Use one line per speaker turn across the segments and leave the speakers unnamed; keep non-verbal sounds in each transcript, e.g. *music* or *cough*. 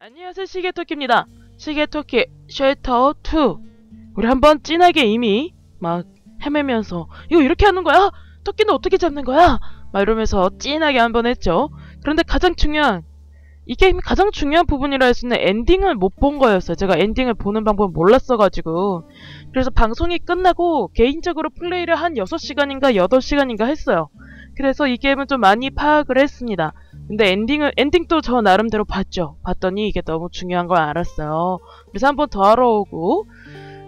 안녕하세요 시계토끼입니다. 시계토끼 쉘터 2 우리 한번 진하게 이미 막 헤매면서 이거 이렇게 하는 거야? 토끼는 어떻게 잡는 거야? 막 이러면서 진하게 한번 했죠. 그런데 가장 중요한 이 게임 가장 중요한 부분이라 할 수 있는 엔딩을 못 본 거였어요. 제가 엔딩을 보는 방법을 몰랐어가지고. 그래서 방송이 끝나고 개인적으로 플레이를 한 6시간인가 8시간인가 했어요. 그래서 이 게임은 좀 많이 파악을 했습니다 근데 엔딩을 엔딩도 저 나름대로 봤죠. 봤더니 이게 너무 중요한 걸 알았어요. 그래서 한 번 더 하러 오고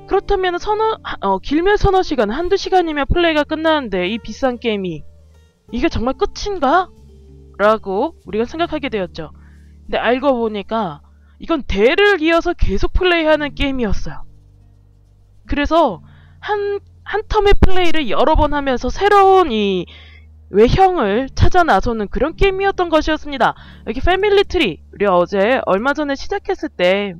그렇다면 서너 어, 길면 서너 시간 한두 시간이면 플레이가 끝나는데 이 비싼 게임이 이게 정말 끝인가? 라고 우리가 생각하게 되었죠. 근데 알고 보니까 이건 대를 이어서 계속 플레이하는 게임이었어요. 그래서 한, 한 텀의 플레이를 여러 번 하면서 새로운 이 외형을 찾아 나서는 그런 게임이었던 것이었습니다. 여기 패밀리 트리 우리 어제 얼마 전에 시작했을 때이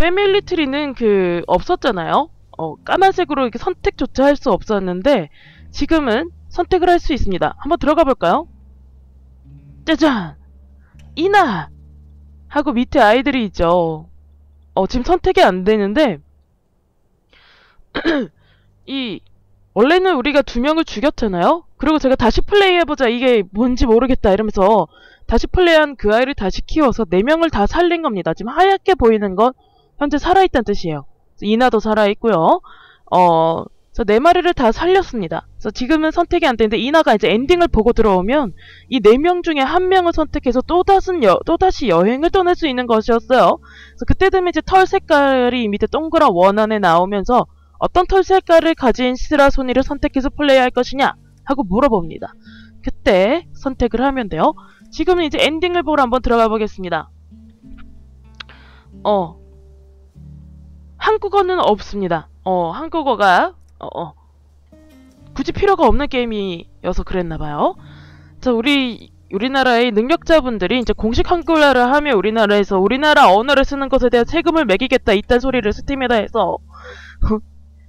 패밀리 트리는 그 없었잖아요. 어, 까만색으로 이렇게 선택조차 할 수 없었는데 지금은 선택을 할 수 있습니다. 한번 들어가 볼까요? 짜잔! 이나! 하고 밑에 아이들이 있죠. 어, 지금 선택이 안 되는데 *clears throat* 이 원래는 우리가 두 명을 죽였잖아요? 그리고 제가 다시 플레이해보자 이게 뭔지 모르겠다 이러면서 다시 플레이한 그 아이를 다시 키워서 네 명을 다 살린 겁니다. 지금 하얗게 보이는 건 현재 살아있다는 뜻이에요. 이나도 살아있고요. 어, 저네 마리를 다 살렸습니다. 그래서 지금은 선택이 안 되는데 이나가 이제 엔딩을 보고 들어오면 이 네 명 중에 한 명을 선택해서 또 다시, 여, 또 다시 여행을 떠날 수 있는 것이었어요. 그래서 그때 되면 이제 털 색깔이 밑에 동그란 원 안에 나오면서 어떤 털 색깔을 가진 시라소니를 선택해서 플레이할 것이냐 하고 물어봅니다. 그때 선택을 하면 돼요. 지금은 이제 엔딩을 보러 한번 들어가 보겠습니다. 어 한국어는 없습니다. 어 한국어가 어, 어 굳이 필요가 없는 게임이어서 그랬나 봐요. 자 우리 우리나라의 능력자분들이 이제 공식 한글화를 하면 우리나라에서 우리나라 언어를 쓰는 것에 대한 세금을 매기겠다 이딴 소리를 스팀에다 해서 *laughs*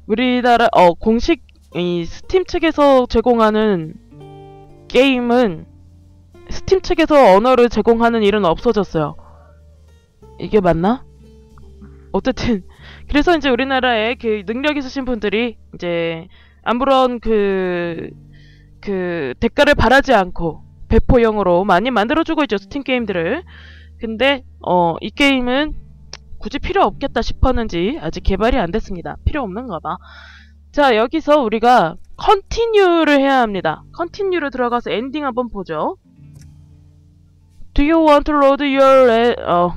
우리나라 어 공식 이 스팀 측에서 제공하는 게임은 스팀 측에서 언어를 제공하는 일은 없어졌어요. 이게 맞나? 어쨌든 그래서 이제 우리나라에 그 능력 있으신 분들이 이제 아무런 그, 그 대가를 바라지 않고 배포용으로 많이 만들어주고 있죠 스팀 게임들을. 근데 어 이 게임은 굳이 필요 없겠다 싶었는지 아직 개발이 안 됐습니다. 필요 없는가 봐. 자 여기서 우리가 컨티뉴를 해야 합니다. 컨티뉴로 들어가서 엔딩 한번 보죠. Do you want to load your 어,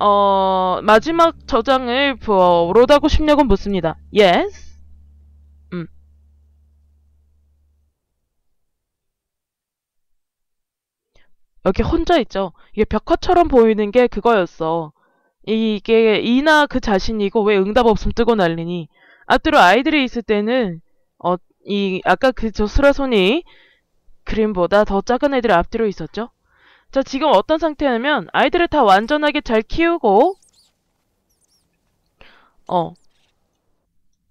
어 마지막 저장을 어, 로드하고 싶냐고 묻습니다. Yes. 음. 여기 혼자 있죠. 이게 벽화처럼 보이는 게 그거였어. 이게 이나 그 자신이고 왜 응답 없음 뜨고 난리니 앞뒤로 아이들이 있을 때는 어 이 아까 그 저 수라손이 그림보다 더 작은 애들이 앞뒤로 있었죠. 자 지금 어떤 상태냐면 아이들을 다 완전하게 잘 키우고 어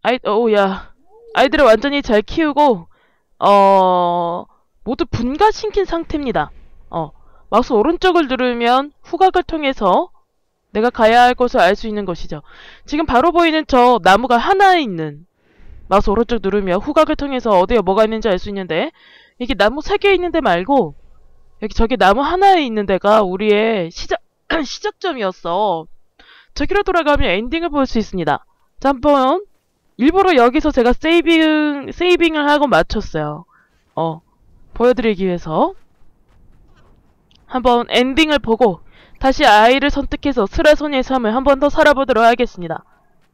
아이 오야 아이들을 완전히 잘 키우고 어 모두 분가시킨 상태입니다. 어 마우스 오른쪽을 누르면 후각을 통해서 내가 가야 할 곳을 알 수 있는 것이죠. 지금 바로 보이는 저 나무가 하나에 있는 마우스 오른쪽 누르면 후각을 통해서 어디에 뭐가 있는지 알 수 있는데 이게 나무 세 개 있는 데 말고 여기 저기 나무 하나에 있는 데가 우리의 시작 *clears throat* 시작점이었어. 저기로 돌아가면 엔딩을 볼 수 있습니다. 자 한번 일부러 여기서 제가 세이빙 세이빙을 하고 맞췄어요. 어 보여드리기 위해서 한번 엔딩을 보고 다시 아이를 선택해서 스라소니의 삶을 한 번 더 살아보도록 하겠습니다.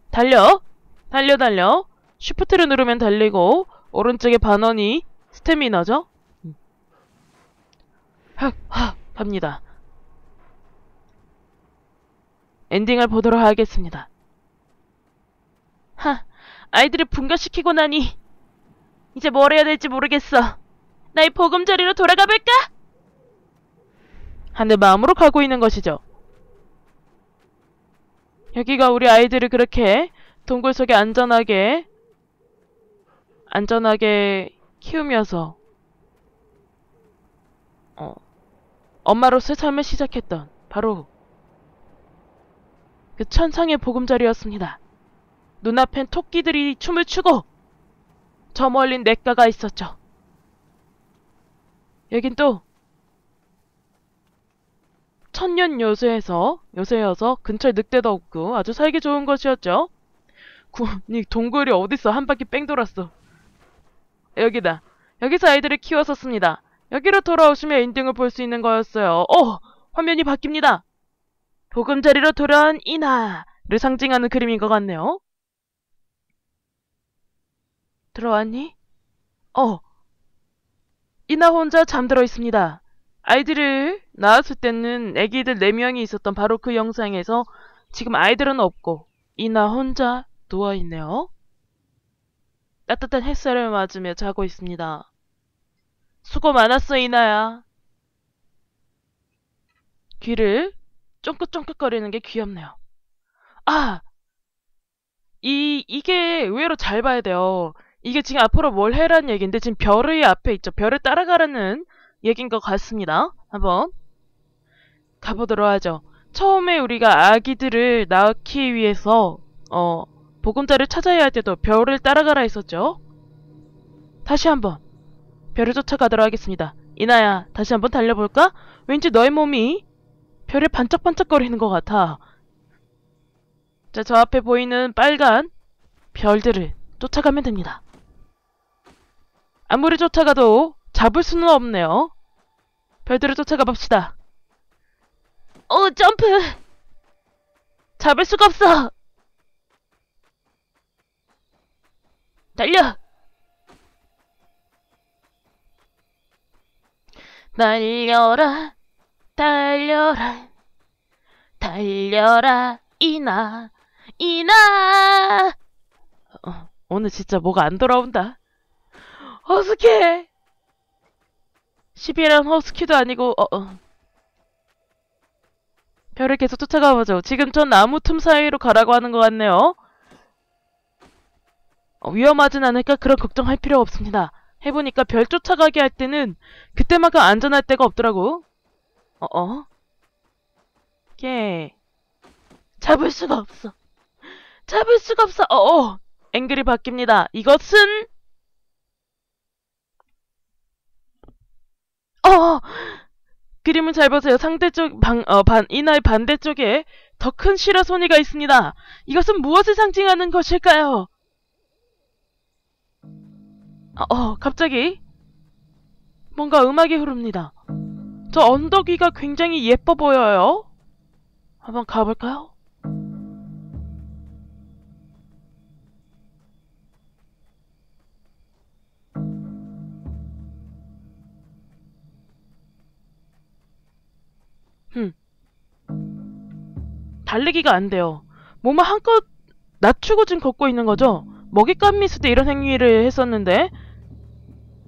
달려! 달려 달려! 쉬프트를 누르면 달리고 오른쪽에 반원이 스태미너죠? 하, 하, 합니다. 엔딩을 보도록 하겠습니다. 하, 아이들을 분가시키고 나니 이제 뭘 해야 될지 모르겠어. 나의 보금자리로 돌아가 볼까? 하는 마음으로 가고 있는 것이죠. 여기가 우리 아이들을 그렇게 동굴 속에 안전하게 안전하게 키우면서 어 엄마로서의 삶을 시작했던 바로 그 천상의 보금자리였습니다. 눈앞엔 토끼들이 춤을 추고 저 멀린 냇가가 있었죠. 여긴 또 천년 요새에서 요새여서 근처에 늑대도 없고 아주 살기 좋은 곳이었죠. 구, 이 동굴이 어딨어? 한 바퀴 뺑 돌았어. 여기다. 여기서 아이들을 키웠었습니다. 여기로 돌아오시면 엔딩을 볼 수 있는 거였어요. 어! 화면이 바뀝니다. 보금자리로 돌아온 이나를 상징하는 그림인 것 같네요. 들어왔니? 어. 이나 혼자 잠들어 있습니다. 아이들을 낳았을 때는 아기들 4명이 있었던 바로 그 영상에서 지금 아이들은 없고 이나 혼자 누워있네요. 따뜻한 햇살을 맞으며 자고 있습니다. 수고 많았어 이나야. 귀를 쫑긋쫑긋거리는 게 귀엽네요. 아! 이, 이게 의외로 잘 봐야 돼요. 이게 지금 앞으로 뭘 해라는 얘기인데 지금 별의 앞에 있죠. 별을 따라가라는 얘기인 것 같습니다. 한번 가보도록 하죠. 처음에 우리가 아기들을 낳기 위해서 어 보금자를 찾아야 할 때도 별을 따라가라 했었죠. 다시 한번 별을 쫓아가도록 하겠습니다. 이나야 다시 한번 달려볼까? 왠지 너의 몸이 별을 반짝반짝거리는 것 같아. 자, 저 앞에 보이는 빨간 별들을 쫓아가면 됩니다. 아무리 쫓아가도 잡을 수는 없네요. 별들을 쫓아가 봅시다. 어, 점프! 잡을 수가 없어! 달려! 날려라, 달려라, 달려라, 이나, 이나! 어, 오늘 진짜 뭐가 안 돌아온다. 허스키! 10이란 허스키도 아니고, 어, 어. 별을 계속 쫓아가보죠. 지금 전 나무 틈 사이로 가라고 하는 것 같네요. 어, 위험하진 않을까? 그런 걱정할 필요 없습니다. 해보니까 별 쫓아가게 할 때는 그때만큼 안전할 때가 없더라고. 어어? 예. 잡을 수가 없어. 잡을 수가 없어. 어어. 앵글이 바뀝니다. 이것은 어 그림을 잘 보세요. 상대쪽 방, 어, 반, 이날 반대쪽에 더큰 시라소니가 있습니다. 이것은 무엇을 상징하는 것일까요? 어, 어, 갑자기 뭔가 음악이 흐릅니다. 저 언덕 위가 굉장히 예뻐 보여요. 한번 가볼까요? 흠. 달리기가 안 돼요. 몸을 한껏 낮추고 지금 걷고 있는 거죠? 먹잇감 미스 때 이런 행위를 했었는데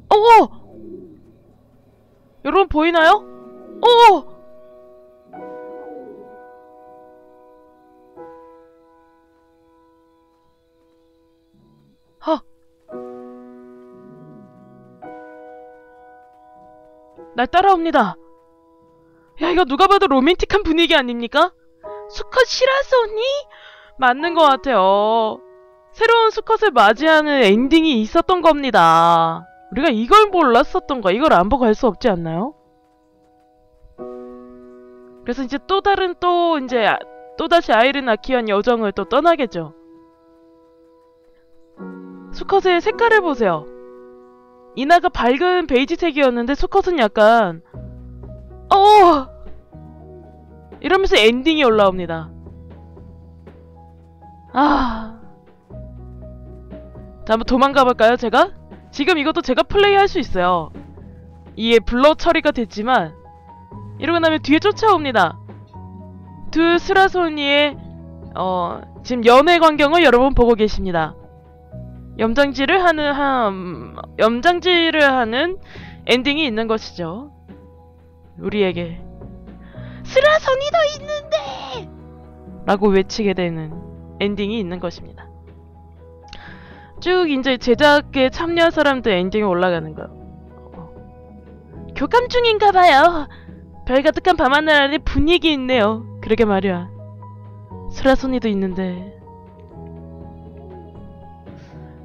어! 여러분 보이나요? 어! 하. 날 따라옵니다. 야 이거 누가 봐도 로맨틱한 분위기 아닙니까? 수컷 시라소니? 맞는 것 같아요. 새로운 수컷을 맞이하는 엔딩이 있었던 겁니다. 우리가 이걸 몰랐었던 거야. 이걸 안 보고 갈 수 없지 않나요? 그래서 이제 또 다른 또 이제 또다시 아이를 낳기 위한 여정을 또 떠나겠죠. 수컷의 색깔을 보세요. 이나가 밝은 베이지색이었는데 수컷은 약간 어 이러면서 엔딩이 올라옵니다. 아. 자, 한번 도망가 볼까요, 제가? 지금 이것도 제가 플레이할 수 있어요. 이게 블러 처리가 됐지만 이러고 나면 뒤에 쫓아옵니다. 두 스라소니의 어, 지금 연애 광경을 여러분 보고 계십니다. 염장질을 하는 한 염장질을 하는 엔딩이 있는 것이죠. 우리에게 스라소니도 있는데! 라고 외치게 되는 엔딩이 있는 것입니다. 쭉 이제 제작에 참여한 사람들 엔딩이 올라가는 거. 교감 중인가 봐요. 별 가득한 밤하늘 안에 분위기 있네요. 그러게 말이야. 수라손이도 있는데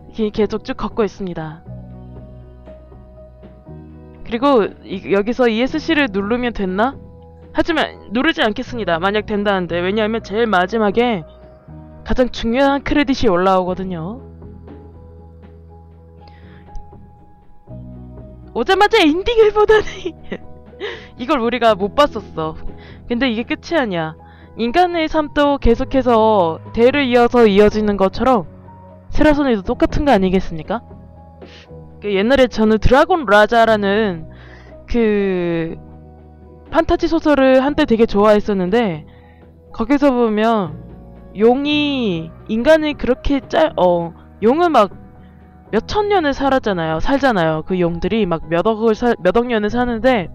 이렇게 계속 쭉 걷고 있습니다. 그리고 이- 여기서 ESC를 누르면 됐나? 하지만 누르지 않겠습니다. 만약 된다는데 왜냐하면 제일 마지막에 가장 중요한 크레딧이 올라오거든요. 오자마자 엔딩을 보다니 *laughs* 이걸 우리가 못 봤었어. 근데 이게 끝이 아니야. 인간의 삶도 계속해서 대를 이어서 이어지는 것처럼 세라손이도 똑같은 거 아니겠습니까? 그 옛날에 저는 드라곤 라자라는 그 판타지 소설을 한때 되게 좋아했었는데 거기서 보면 용이 인간이 그렇게 짤, 어, 용은 막 몇천 년을 살았잖아요. 살잖아요. 그 용들이 막 몇 억을 살, 몇억 년을 사는데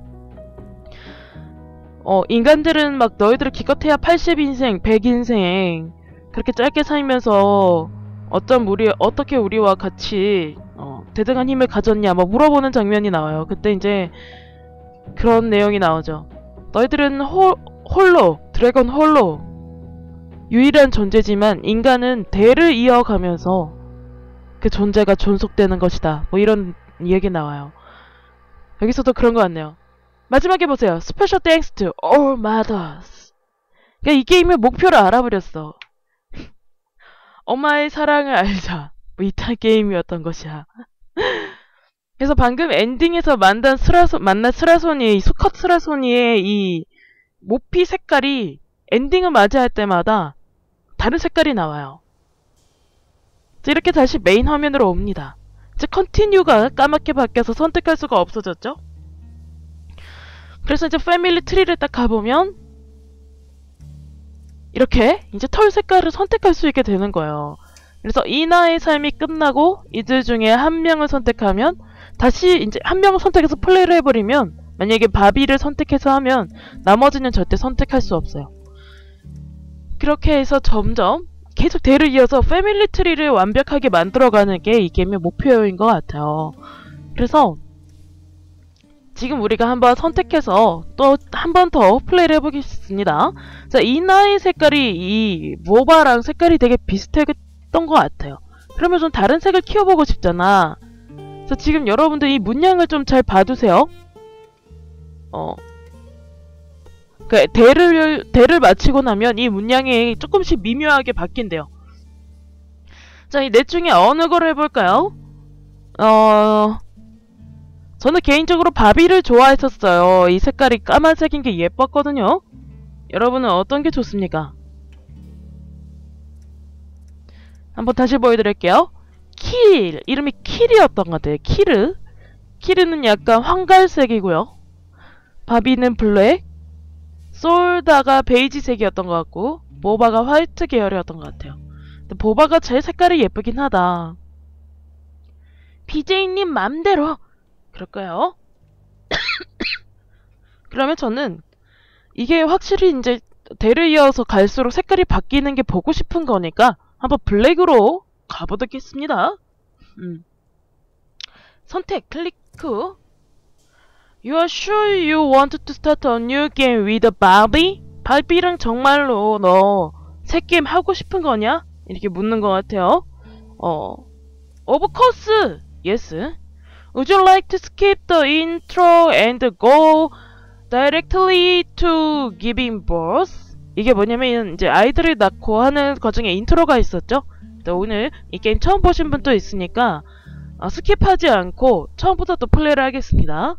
어, 인간들은 막 너희들 기껏해야 80인생, 100인생 그렇게 짧게 살면서 어쩜 우리 어떻게 우리와 같이 어, 대등한 힘을 가졌냐 뭐 물어보는 장면이 나와요. 그때 이제 그런 내용이 나오죠. 너희들은 홀, 홀로 드래곤 홀로 유일한 존재지만 인간은 대를 이어가면서 그 존재가 존속되는 것이다. 뭐 이런 이야기 나와요. 여기서도 그런 것 같네요. 마지막에 보세요. Special thanks to all mothers. 그러니까 이 게임의 목표를 알아버렸어. *laughs* 엄마의 사랑을 알자. 뭐 이딴 게임이었던 것이야. 그래서 방금 엔딩에서 만난 스라손, 만난 스라손이, 수컷 스라손이의 이 모피 색깔이 엔딩을 맞이할 때마다 다른 색깔이 나와요. 자, 이렇게 다시 메인 화면으로 옵니다. 이제 컨티뉴가 까맣게 바뀌어서 선택할 수가 없어졌죠? 그래서 이제 패밀리 트리를 딱 가보면 이렇게 이제 털 색깔을 선택할 수 있게 되는 거예요. 그래서 이나의 삶이 끝나고 이들 중에 한 명을 선택하면 다시 이제 한 명을 선택해서 플레이를 해버리면 만약에 바비를 선택해서 하면 나머지는 절대 선택할 수 없어요. 그렇게 해서 점점 계속 대를 이어서 패밀리 트리를 완벽하게 만들어가는 게 이 게임의 목표인 것 같아요. 그래서 지금 우리가 한번 선택해서 또 한 번 더 플레이를 해보겠습니다. 자, 이 나의 색깔이 이 모바랑 색깔이 되게 비슷 했던 것 같아요. 그러면 좀 다른 색을 키워보고 싶잖아. 그래서 지금 여러분들 이 문양을 좀 잘 봐두세요. 어. 그 대를 대를 마치고 나면 이 문양이 조금씩 미묘하게 바뀐대요. 자, 이 넷 중에 어느 거를 해볼까요? 어. 저는 개인적으로 바비를 좋아했었어요. 이 색깔이 까만색인 게 예뻤거든요. 여러분은 어떤 게 좋습니까? 한번 다시 보여드릴게요. 킬! 이름이 킬이었던 것 같아요. 키르. 키르는 약간 황갈색이고요. 바비는 블랙. 솔다가 베이지색이었던 것 같고 보바가 화이트 계열이었던 것 같아요. 근데 보바가 제일 색깔이 예쁘긴 하다. BJ님 맘대로 그럴까요? *coughs* 그러면 저는 이게 확실히 이제 대를 이어서 갈수록 색깔이 바뀌는 게 보고 싶은 거니까 한번 블랙으로 가보겠습니다. 음. 선택 클릭 후 You are sure you want to start a new game with Barbie? 바비랑 정말로 너 새 게임 하고 싶은 거냐? 이렇게 묻는 것 같아요. 어, of course, yes. Would you like to skip the intro and go directly to giving birth? 이게 뭐냐면 이제 아이들을 낳고 하는 과정에 인트로가 있었죠. 또 오늘 이 게임 처음 보신 분도 있으니까 어, 스킵하지 않고 처음부터 또 플레이를 하겠습니다.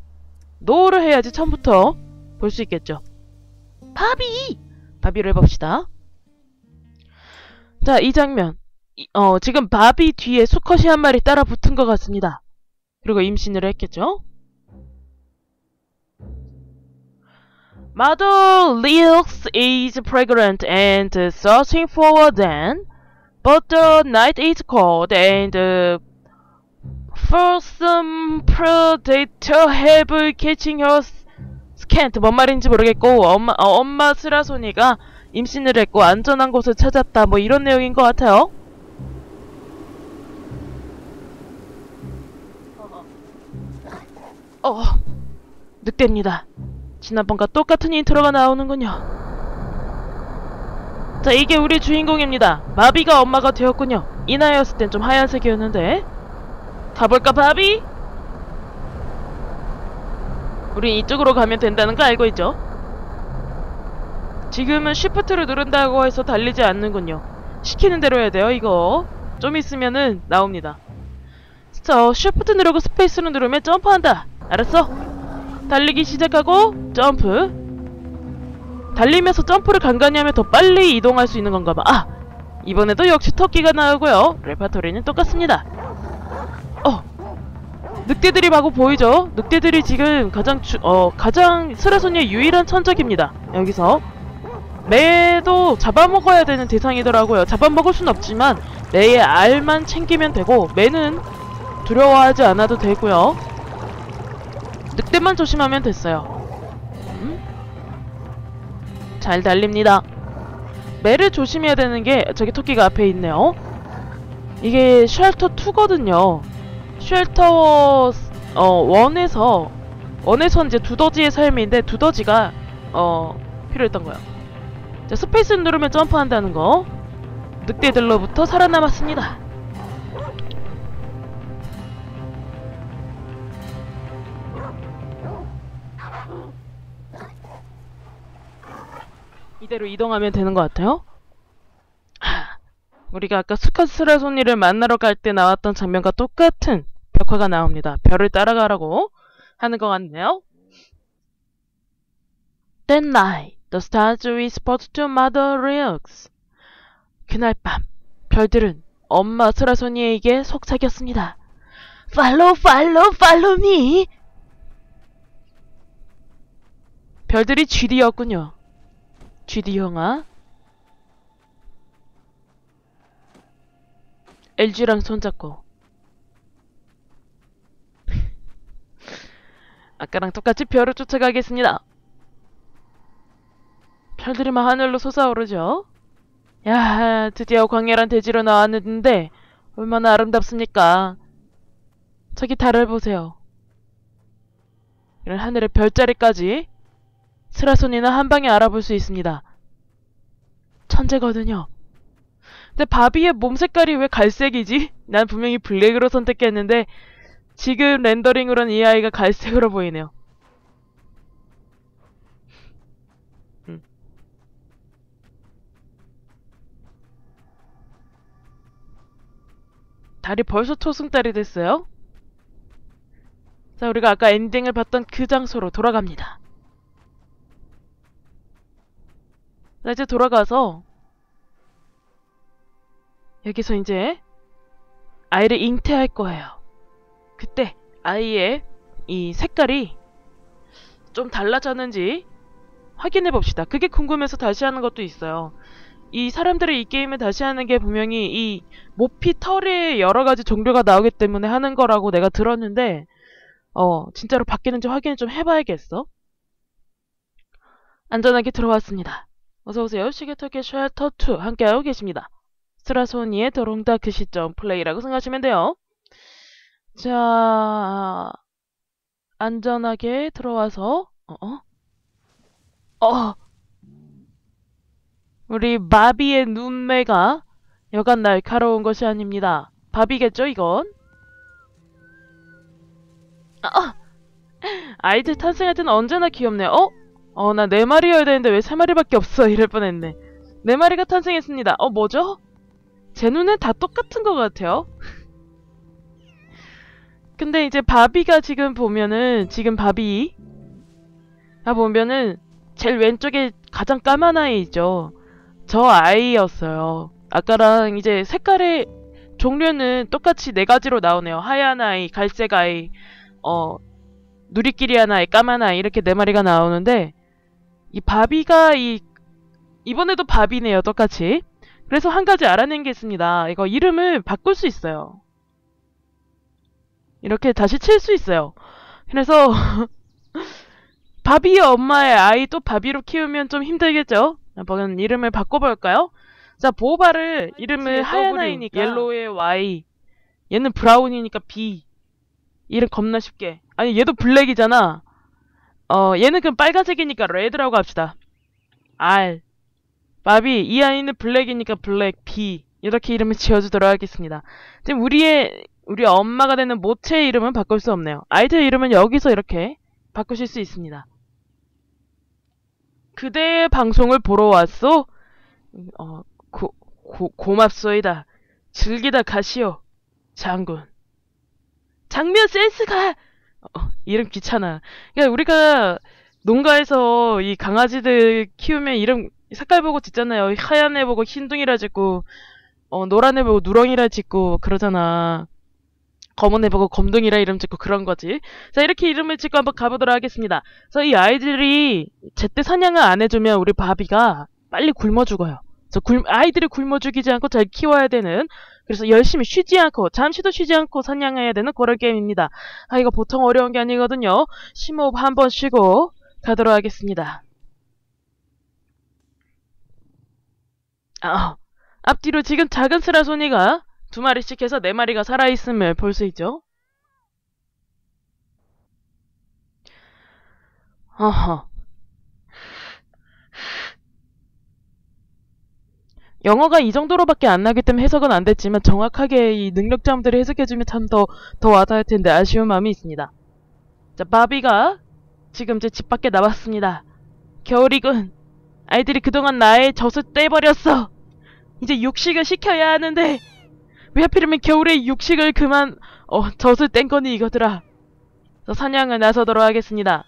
노를 해야지 처음부터 볼 수 있겠죠. 바비! 바비를 해봅시다. 자, 이 장면. 이- 어, 지금 바비 뒤에 수컷이 한 마리 따라 붙은 것 같습니다. 그리고 임신을 했겠죠? Mother Leox is pregnant and searching for a den, but the night is cold and uh, fearsome predator have catching her scant. 뭔 말인지 모르겠고 엄마 어, 엄마 스라소니가 임신을 했고 안전한 곳을 찾았다. 뭐 이런 내용인 것 같아요. 어, 늑대입니다. 지난번과 똑같은 인트로가 나오는군요. 자, 이게 우리 주인공입니다. 바비가 엄마가 되었군요. 이 나이였을 땐 좀 하얀색이었는데. 가볼까, 바비? 우리 이쪽으로 가면 된다는 거 알고 있죠? 지금은 쉬프트를 누른다고 해서 달리지 않는군요. 시키는 대로 해야 돼요, 이거. 좀 있으면은 나옵니다. 자, 쉬프트 누르고 스페이스를 누르면 점프한다. 알았어? 달리기 시작하고 점프. 달리면서 점프를 간간히 하면 더 빨리 이동할 수 있는 건가 봐. 아! 이번에도 역시 토끼가 나오고요. 레파토리는 똑같습니다. 어! 늑대들이 마구 보이죠? 늑대들이 지금 가장 주, 어, 가장 스라소니의 유일한 천적입니다. 여기서. 매도 잡아먹어야 되는 대상이더라고요. 잡아먹을 순 없지만 매의 알만 챙기면 되고 매는 두려워하지 않아도 되고요. 늑대만 조심하면 됐어요. 음? 잘 달립니다. 매를 조심해야 되는 게 저기 토끼가 앞에 있네요. 이게 쉘터 2거든요. 쉘터 어 원에서 원에서 이제 두더지의 삶인데 두더지가 어 필요했던 거야. 자 스페이스 누르면 점프한다는 거. 늑대들로부터 살아남았습니다. 이대로 이동하면 되는 것 같아요. 하, 우리가 아까 스카스라 손이를 만나러 갈 때 나왔던 장면과 똑같은 벽화가 나옵니다. 별을 따라가라고 하는 것 같네요. That night, the stars whispered to Mother Ryux. 그날 밤, 별들은 엄마 스라소니에게 속삭였습니다. Follow, follow, follow me. 별들이 GD였군요. GD 형아. LG랑 손잡고. *laughs* 아까랑 똑같이 별을 쫓아가겠습니다. 별들이 막 하늘로 솟아오르죠. 야, 드디어 광야란 대지로 나왔는데 얼마나 아름답습니까? 저기 달을 보세요. 이런 하늘의 별자리까지 스라손이나 한 방에 알아볼 수 있습니다. 천재거든요. 근데 바비의 몸 색깔이 왜 갈색이지? 난 분명히 블랙으로 선택했는데 지금 렌더링으로는 이 아이가 갈색으로 보이네요. 음. 달이 벌써 초승달이 됐어요? 자, 우리가 아까 엔딩을 봤던 그 장소로 돌아갑니다. 자, 이제 돌아가서 여기서 이제 아이를 잉태할 거예요. 그때 아이의 이 색깔이 좀 달라졌는지 확인해 봅시다. 그게 궁금해서 다시 하는 것도 있어요. 이 사람들이 이 게임을 다시 하는 게 분명히 이 모피 털의 여러 가지 종류가 나오기 때문에 하는 거라고 내가 들었는데 어 진짜로 바뀌는지 확인을 좀 해봐야겠어. 안전하게 들어왔습니다. 어서오세요. 시계터키 쉘터2 함께하고 계십니다. 스라소니의 도롱다 그 시점 플레이라고 생각하시면 돼요. 자, 안전하게 들어와서, 어, 어? 어! 우리 바비의 눈매가 여간 날카로운 것이 아닙니다. 바비겠죠, 이건? 아, 아! 아이들 탄생할 때는 언제나 귀엽네. 어? 어, 나 네 마리여야 되는데 왜 세 마리밖에 없어? *laughs* 이럴 뻔했네. 네 마리가 탄생했습니다. 어, 뭐죠? 제 눈엔 다 똑같은 것 같아요. *laughs* 근데 이제 바비가 지금 보면은 지금 바비 아 보면은 제일 왼쪽에 가장 까만 아이죠. 저 아이였어요. 아까랑 이제 색깔의 종류는 똑같이 네 가지로 나오네요. 하얀 아이, 갈색 아이, 어 누리끼리 하나에 까만 아이 이렇게 네 마리가 나오는데 이 바비가 이 이번에도 바비네요 똑같이. 그래서 한 가지 알아낸 게 있습니다. 이거 이름을 바꿀 수 있어요. 이렇게 다시 칠 수 있어요. 그래서 *laughs* 바비의 엄마의 아이 또 바비로 키우면 좀 힘들겠죠? 한번 이름을 바꿔볼까요? 자 보바를 이름을 하얀 아이니까 옐로우의 Y. 얘는 브라운이니까 B. 이름 겁나 쉽게. 아니 얘도 블랙이잖아 어, 얘는 그럼 빨간색이니까 레드라고 합시다. R. 바비, 이 아이는 블랙이니까 블랙, B. 이렇게 이름을 지어주도록 하겠습니다. 지금 우리의, 우리 엄마가 되는 모체의 이름은 바꿀 수 없네요. 아이들 이름은 여기서 이렇게 바꾸실 수 있습니다. 그대의 방송을 보러 왔소? 어, 고, 고, 고맙소이다. 즐기다 가시오. 장군. 장면 센스가! 어, *laughs* 이름 귀찮아. 그러니까 우리가 농가에서 이 강아지들 키우면 이름 색깔 보고 짓잖아요. 하얀 애 보고 흰둥이라 짓고, 어, 노란 애 보고 누렁이라 짓고 그러잖아. 검은 애 보고 검둥이라 이름 짓고 그런 거지. 자, 이렇게 이름을 짓고 한번 가보도록 하겠습니다. 그래서 이 아이들이 제때 사냥을 안 해주면 우리 바비가 빨리 굶어 죽어요. 그래서 굶, 아이들이 굶어 죽이지 않고 잘 키워야 되는 그래서 열심히 쉬지 않고 잠시도 쉬지 않고 사냥해야 되는 그런 게임입니다. 아 이거 보통 어려운 게 아니거든요. 심호흡 한 번 쉬고 가도록 하겠습니다. 아, 앞뒤로 지금 작은 스라소니가 두 마리씩 해서 네 마리가 살아있음을 볼 수 있죠. 어허. 영어가 이 정도로밖에 안 나기 때문에 해석은 안 됐지만 정확하게 이 능력자분들이 해석해주면 참 더 더 와닿을 텐데 아쉬운 마음이 있습니다. 자, 바비가 지금 제 집 밖에 나왔습니다. 겨울이군. 아이들이 그동안 나의 젖을 떼버렸어. 이제 육식을 시켜야 하는데 왜 하필이면 겨울에 육식을 그만 어 젖을 뗀 거니 이거더라. 저 사냥을 나서도록 하겠습니다.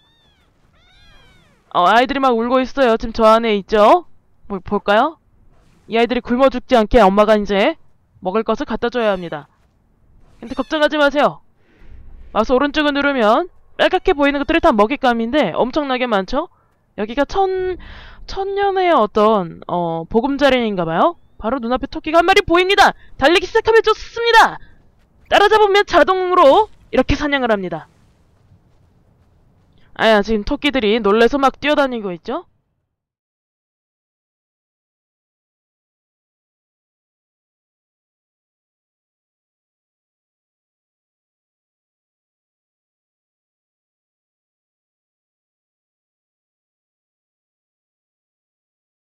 어 아이들이 막 울고 있어요. 지금 저 안에 있죠? 뭐 볼까요? 이 아이들이 굶어 죽지 않게 엄마가 이제 먹을 것을 갖다 줘야 합니다. 근데 걱정하지 마세요. 마우스 오른쪽을 누르면 빨갛게 보이는 것들이 다 먹잇감인데 엄청나게 많죠? 여기가 천, 천년의 어떤, 어, 보금자리인가봐요? 바로 눈앞에 토끼가 한 마리 보입니다! 달리기 시작하면 좋습니다! 따라잡으면 자동으로 이렇게 사냥을 합니다. 아야, 지금 토끼들이 놀래서 막 뛰어다니고 있죠?